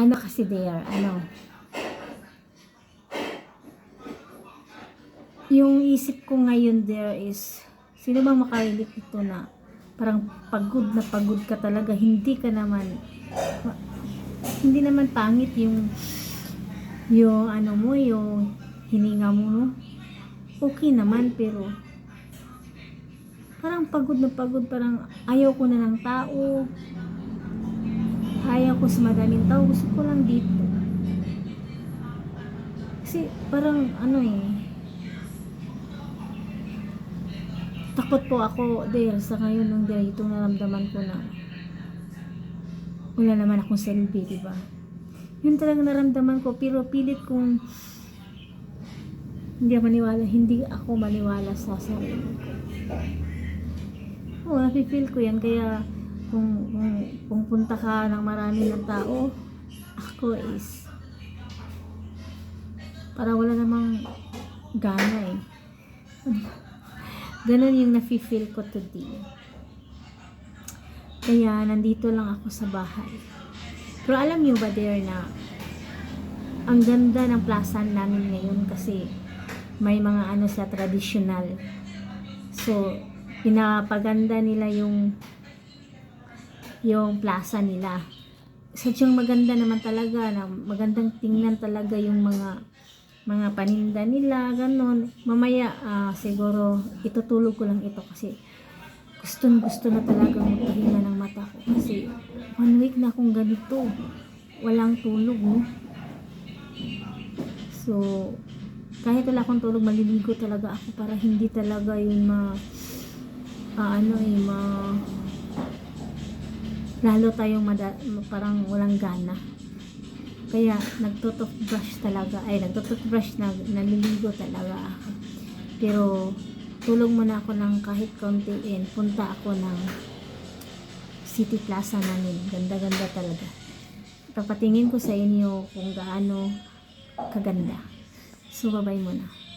ano kasi there, ano, yung isip ko ngayon there is, sino bang makarelate ito na parang pagod na pagod ka talaga, hindi ka naman, ma- hindi naman pangit yung, yung ano mo, yung hininga mo, no? okay naman, pero parang pagod na pagod, parang ayaw ko na ng tao, ayaw ko sa madaming tao, gusto ko lang dito. Kasi parang ano eh, takot po ako dahil sa ngayon dahil itong naramdaman ko na wala naman akong selfie, di ba? Yun talaga naramdaman ko, pero pilit kong hindi ako maniwala, hindi ako maniwala sa sarili ko. Oo, nafe-feel ko yan, kaya kung, kung, kung punta ka ng marami ng tao, ako is para wala namang gana eh. Ganon yung nafe-feel ko today. Kaya nandito lang ako sa bahay. Pero alam niyo ba there na ang ganda ng plaza namin ngayon kasi may mga ano sa traditional. So, pinapaganda nila yung yung plaza nila. Sadyang maganda naman talaga, na magandang tingnan talaga yung mga mga paninda nila, ganon. Mamaya, ah, siguro, itutulog ko lang ito kasi gustong gusto na talaga magpahinga ng mata ko kasi one week na akong ganito. Walang tulog, no? So, kahit wala akong tulog, maliligo talaga ako para hindi talaga yung ma, ah, ano eh, ma, lalo tayong mada, parang walang gana. Kaya nagtututbrush talaga, ay nagtututbrush na naliligo talaga ako. Pero tulog muna ako ng kahit konti and punta ako ng City Plaza namin. Ganda-ganda talaga. Papatingin ko sa inyo kung gaano kaganda. So, babay muna.